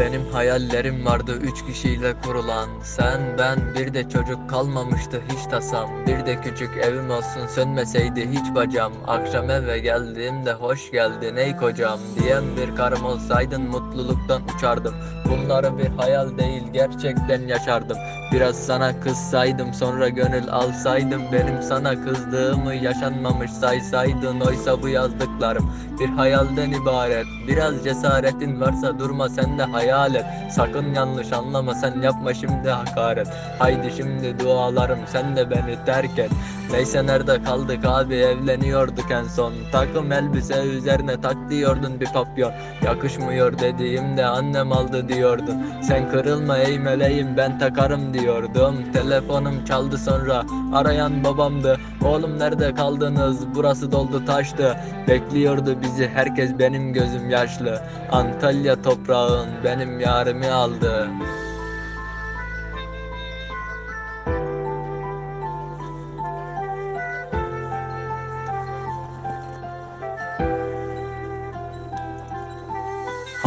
Benim hayallerim vardı üç kişiyle kurulan. Sen ben bir de çocuk kalmamıştı hiç tasam. Bir de küçük evim olsun sönmeseydi hiç bacam. Akşam eve geldiğimde hoş geldin ey kocam. Diyen bir karım olsaydın mutluluktan uçardım. Bunları bir hayal değil gerçekten yaşardım. Biraz sana kızsaydım sonra gönül alsaydım. Benim sana kızdığımı yaşanmamış saysaydın. Oysa bu yazdıklarım bir hayalden ibaret. Biraz cesaretin varsa durma sen de hayal et Sakın yanlış anlama sen yapma şimdi hakaret. Haydi şimdi dualarım sen de beni terk et Neyse nerede kaldık abi? Evleniyorduk en son. Takım elbise üzerine tak diyordun bir papyon Yakışmıyor dediğimde annem aldı diyordun Sen kırılma ey meleğim ben takarım diyordum. Telefonum çaldı sonra arayan babamdı. Oğlum nerede kaldınız? Burası doldu taştı. Bekliyordu bizi herkes benim gözüm yaşlı. Antalya toprağın benim yarimi aldı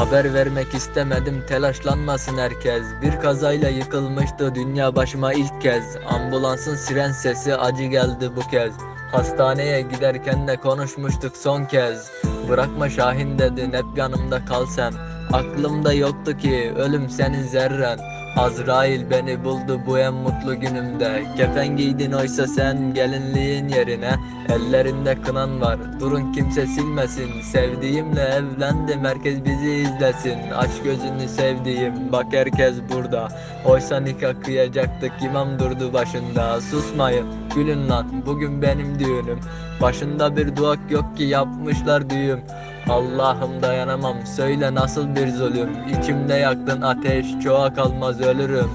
Haber vermek istemedim. Telaşlanmasın herkes. Bir kazayla yıkılmıştı dünya başıma ilk kez. Ambulansın siren sesi acı geldi bu kez. Hastaneye giderken de konuşmuştuk son kez. Bırakma Şahin dedin hep yanımda kal sen Aklımda yoktu ki ölüm senin zerren. Azrail beni buldu bu en mutlu günümde. Kefen giydin oysa sen gelinliğin yerine. Ellerinde kınan var durun kimse silmesin. Sevdiğimle evlendim herkes bizi izlesin. Aç gözünü sevdiğim bak herkes burada. Oysa nikah kıyacaktık imam durdu başında. Susmayın gülün lan bugün benim düğünüm. Başında bir duak yok ki yapmışlar düğüm Allah'ım dayanamam. Söyle nasıl bir zulüm? İçimde yaktın ateş çoğa kalmaz ölürüm